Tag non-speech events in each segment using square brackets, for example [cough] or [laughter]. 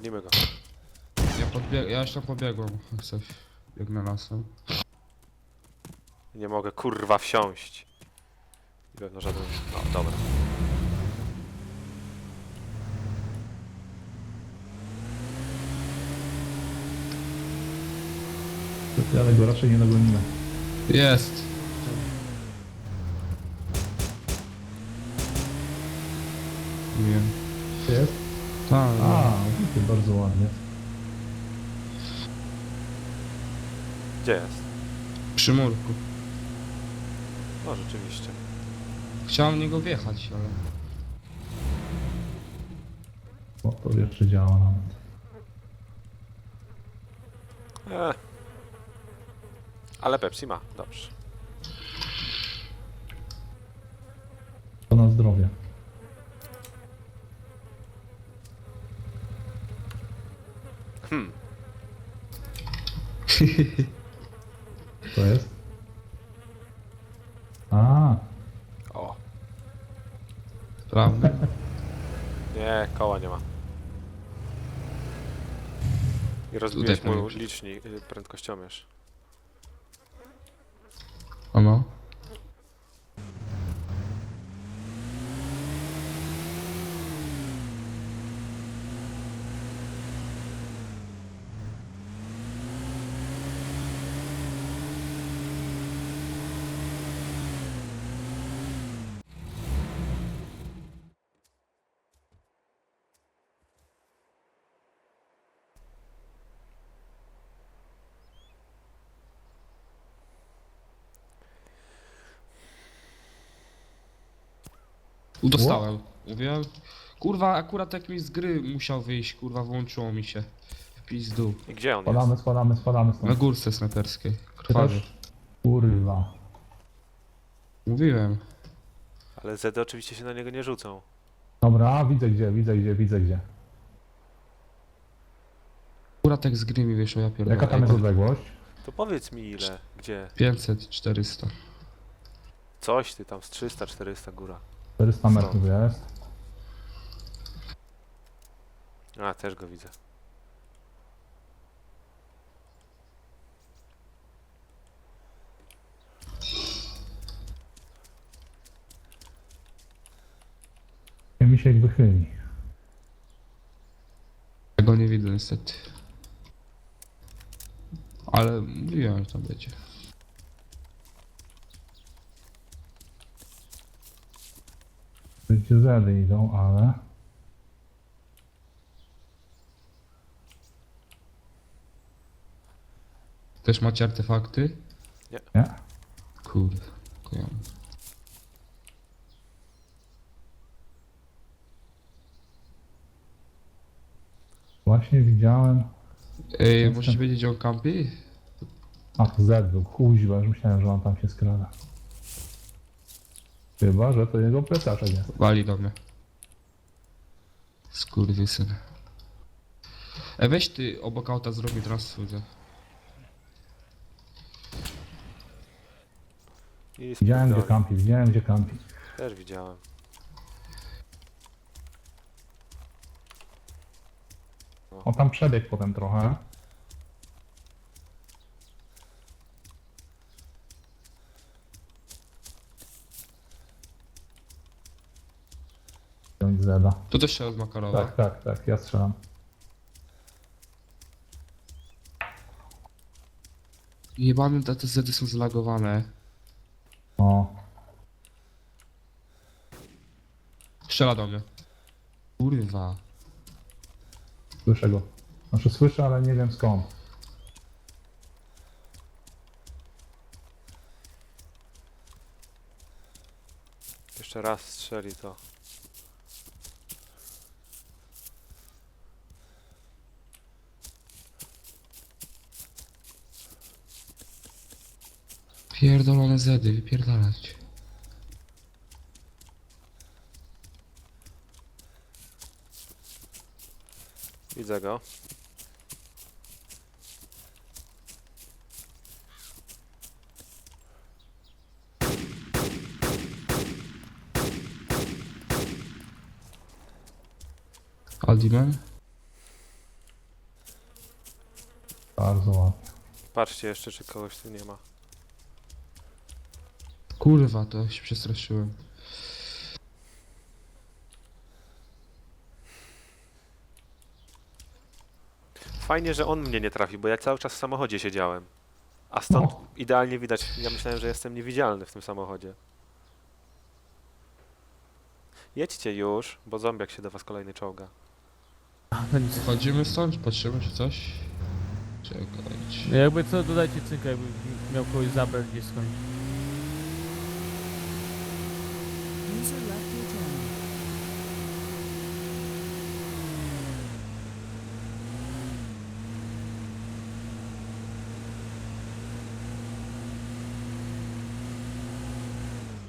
Gonimy go. Ja, podbieg ja jeszcze pobiegłem, jak coś. Biegnę lasem. Nie mogę kurwa wsiąść. I pewno żaden. No dobra. Ale go raczej nie dogonimy. Jest! Wiem. Jest? Tak, A, widzę, bardzo ładnie. Gdzie jest? przy murku. No rzeczywiście. Chciałem w niego wjechać, ale... O, to jeszcze działa nawet. E. Ale Pepsi ma, dobrze. To na zdrowie. Hmm. [laughs] To jest? A, O. Prawda. [laughs] Nie, koła nie ma. I rozbiłeś Tutaj mój licznik, y, prędkościomierz. Ono? Dostałem. Mówiłem. Kurwa, akurat jak mi z gry musiał wyjść, kurwa, włączyło mi się. W Pizdu. I gdzie on spadamy, jest? spadamy, spadamy Na stąd. górce snajperskiej. Też? Kurwa. Mówiłem. Ale Zedy oczywiście się na niego nie rzucą. Dobra, widzę gdzie, widzę gdzie, widzę gdzie. Akurat jak z gry mi wyszło, ja pierdolę. Jaka tam jest odległość? To powiedz mi ile, gdzie? 500, 400. Coś ty tam z 300, 400 góra. 400 metrów jest. A, też go widzę. Mi się wychyli. Tego nie widzę niestety. Ale mówiłem, że to będzie. Zedy idą, ale... Też macie artefakty? Nie? Kurde. kojarzę. Właśnie widziałem... Ej, Jestem. możecie wiedzieć, gdzie on kampi? Ach, Z był, kuźwa, już myślałem, że on tam się skrada. Chyba, że to jego plecaczek jest. Wali do mnie. Skurwysyn. E weź ty obok auta zrobi transfuzję. I Widziałem gdzie kampi, widziałem gdzie kampi. Też widziałem. On tam przebiegł potem trochę. Wziąć Zeda. To też się rozmakarowa. Tak, tak, tak, ja strzelam. Jebany zedy są zlagowane. O, Strzela do mnie. Kurwa. słyszę go. Znaczy słyszę, ale nie wiem skąd. Jeszcze raz strzeli to. Pierdolone zedy, wypierdalać. Widzę go. Aldiman? Bardzo ładnie. Patrzcie jeszcze, czy kogoś tu nie ma. Kurwa, to się przestraszyłem. Fajnie, że on mnie nie trafi, bo ja cały czas w samochodzie siedziałem. A stąd No. idealnie widać. Ja myślałem, że jestem niewidzialny w tym samochodzie. Jedźcie już, bo zombiak się do was kolejny czołga. Wchodzimy stąd, patrzymy czy coś? Czekajcie. Jakby co, dodajcie cynka, jakby miał kogoś zabrać gdzieś skąd.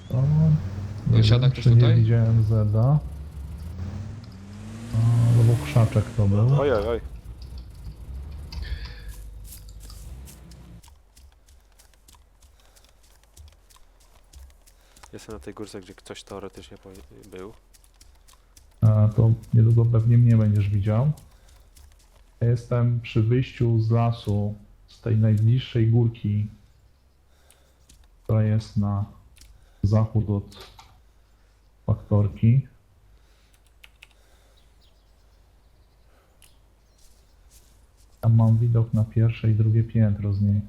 To... Dosiada wiem, ktoś czy nie tutaj? widziałem Zeda. A, bo krzaczek to był. Oj, oj, Jestem na tej górce, gdzie ktoś teoretycznie był. A, to niedługo pewnie mnie będziesz widział. Ja jestem przy wyjściu z lasu, z tej najbliższej górki, która jest na zachód od faktorki. Tam mam widok na pierwsze i drugie piętro z niej.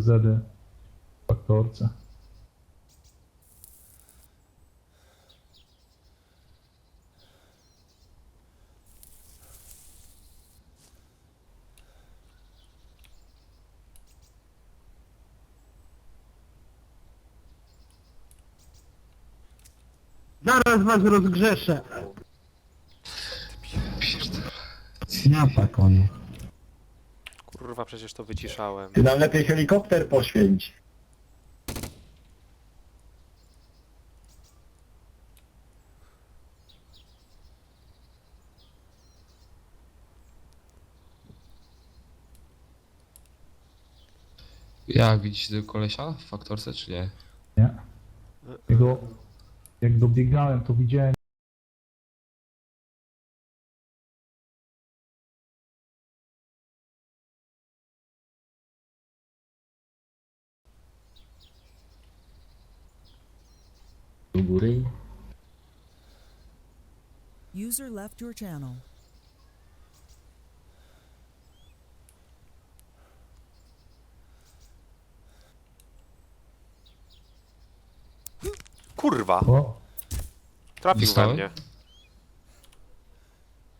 Zedy w faktorce. Zaraz was rozgrzeszę. Snapa koniu. Kurwa, przecież to wyciszałem. Ty nam lepiej helikopter poświęć. Jak widzicie tego kolesia w faktorce czy nie? Nie? Jego, jak dobiegałem, to widziałem góry. User left your channel. Kurwa! O, Trafił we Dostałem? mnie.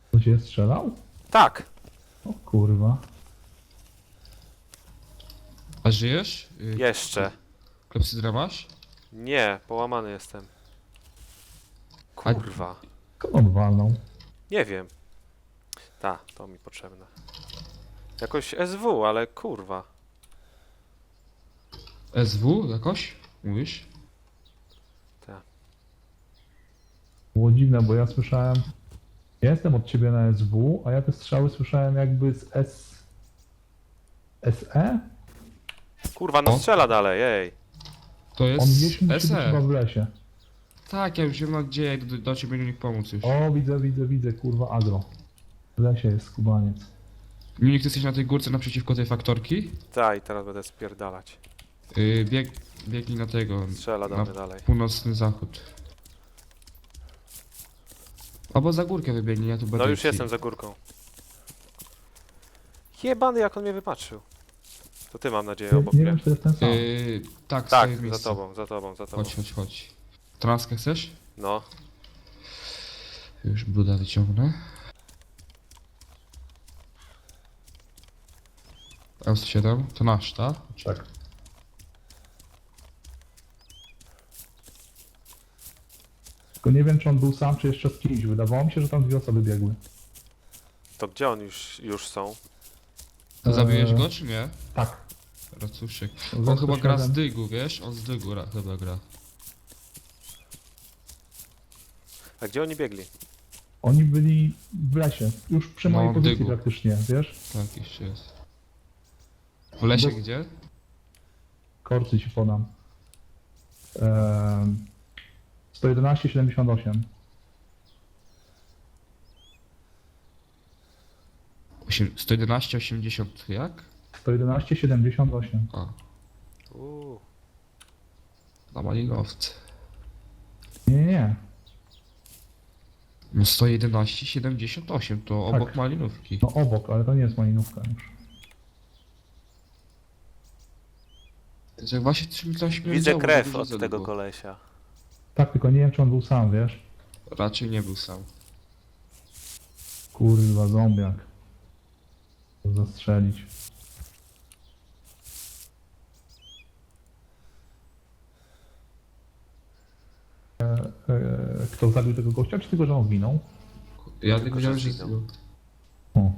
ktoś je strzelał? Tak! O kurwa. A żyjesz? Y, Jeszcze. Klepsydra masz? Nie, połamany jestem. Kurwa. Kogo on walnął? Nie wiem. Ta, to mi potrzebne. Jakoś SW, ale kurwa. SW jakoś? Mówisz? Było dziwne, bo ja słyszałem. Ja jestem od ciebie na SW, a ja te strzały słyszałem jakby z S. SE? Kurwa, no O. strzela dalej, ej. To On jest gdzieś musi być chyba SE. w lesie. Tak, ja już wiem nadzieję, do, do ciebie nie pomóc już. O, widzę, widzę, widzę, kurwa, agro. W lesie jest skubaniec. Minik, ty jesteś na tej górce naprzeciwko tej faktorki? Ta, i teraz będę spierdalać. Yy, bieg, biegnij na tego, Strzela do Na- mnie dalej. północny zachód. Albo za górkę wybiegnij, ja tu będę... No już ci- jestem za górką. Jebany, jak on mnie wypatrzył. To ty mam nadzieję obok nie mnie. wiem, czy to jest ten sam. Yy, tak, Tak, stoję w za tobą, za tobą, za tobą. Chodź, chodź, chodź. Transkę chcesz? No, Już bruda wyciągnę. M107, to nasz, tak? Tak. Tylko nie wiem, czy on był sam, czy jeszcze z kimś. Wydawało mi się, że tam dwie osoby biegły. to gdzie on już, już są? Zabiłeś Eee, go, czy nie? Tak. Racuszek. On chyba gra z M107. dygu, wiesz? On z dygu gra, chyba gra. A gdzie oni biegli? Oni byli w lesie, już przy No, mojej pozycji dygu. praktycznie, wiesz? Tak, jeszcze jest. W lesie Bo- gdzie? Korcy ci podam. Ehm, 111, 78. Osiem- 111, 80, jak? 111, 78. A, Uuu, na malinowce. Nie, nie, nie. No 111, 78, to Tak. obok malinówki. No obok, ale to nie jest malinówka już. To jak właśnie coś mi widzę krew dużo od tego było. kolesia. Tak, tylko nie wiem, czy on był sam, wiesz? Raczej nie był sam. Kurwa, zombiak. Zastrzelić. Kto zabił tego gościa, czy tylko, że on zginął? Ja Tylko, wiedziałem, że zginął. O.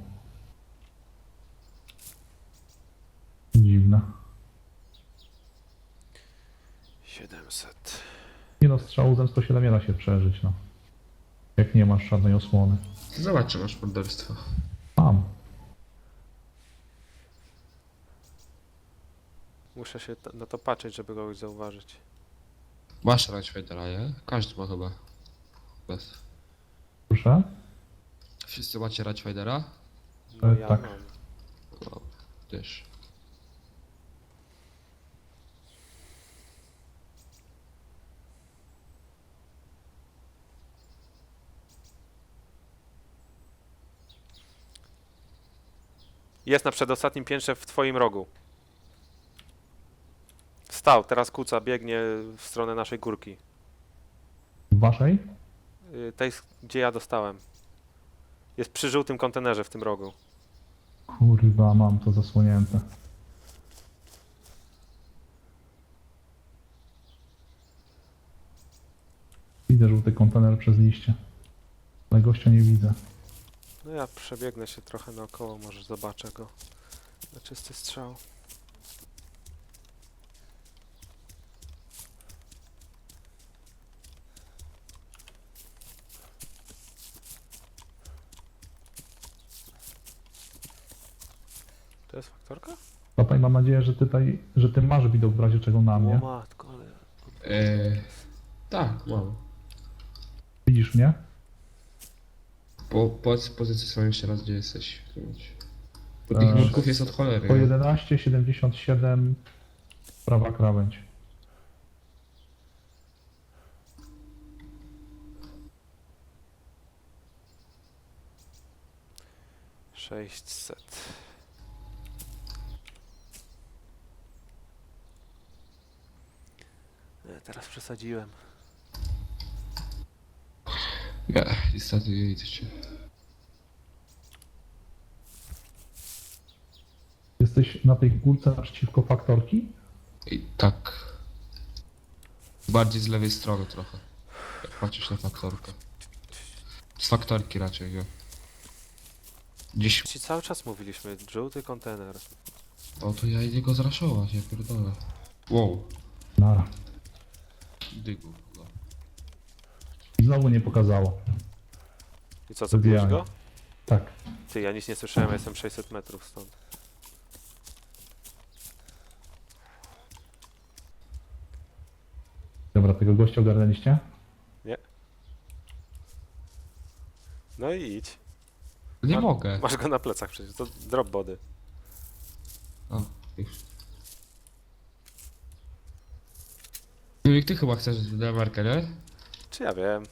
Dziwne. 700. Nie no, strzału z M107 nie da się przeżyć, no. Jak nie masz żadnej osłony. Zobacz, czy masz morderstwo. Mam. Muszę się t- na to patrzeć, żeby kogoś zauważyć. Masz Reichweidera, nie? Każdy ma chyba. Bez. Proszę? Wszyscy macie Reichweidera? No E, ja tak. mam. No, też. Jest na przedostatnim piętrze w twoim rogu. Stał, teraz kuca, biegnie w stronę naszej górki. Waszej? Y, Tej, gdzie ja dostałem. Jest przy żółtym kontenerze w tym rogu. Kurwa, mam to zasłonięte. Widzę żółty kontener przez liście. Ale gościa nie widzę. No ja przebiegnę się trochę naokoło, może zobaczę go. Na czysty strzał. To jest faktorka? Papaj, mam nadzieję, że tutaj, że ty masz widok w razie czego na O mnie. matko, ale... Eee, tak, mam. Widzisz mnie? Po, powiedz pozycję swoją jeszcze raz, gdzie jesteś. w tym momencie. Bo tych Eee, nurków jest od cholery. Po nie? 11, 77, prawa krawędź. Sześćset. Nie, teraz przesadziłem. Nie, niestety nie widzę cię. Jesteś na tej górce naprzeciwko faktorki? I tak. Bardziej z lewej strony trochę. Jak patrzysz na faktorkę. Z faktorki raczej, nie? Gdzieś... Ci cały czas mówiliśmy, żółty kontener. O, to ja idę go zraszować, ja pierdolę. Wow. Nara. Dygu. No. I znowu nie pokazało. I co, zabiłeś go? Tak. Ty, ja nic nie słyszałem, ja jestem 600 metrów stąd. Dobra, tego gościa ogarnęliście? No i idź. Nie Ma- mogę. Masz go na plecach przecież, to drop body. Już. Julik, ty chyba chcesz Dinamarkę, nie? Czy ja wiem?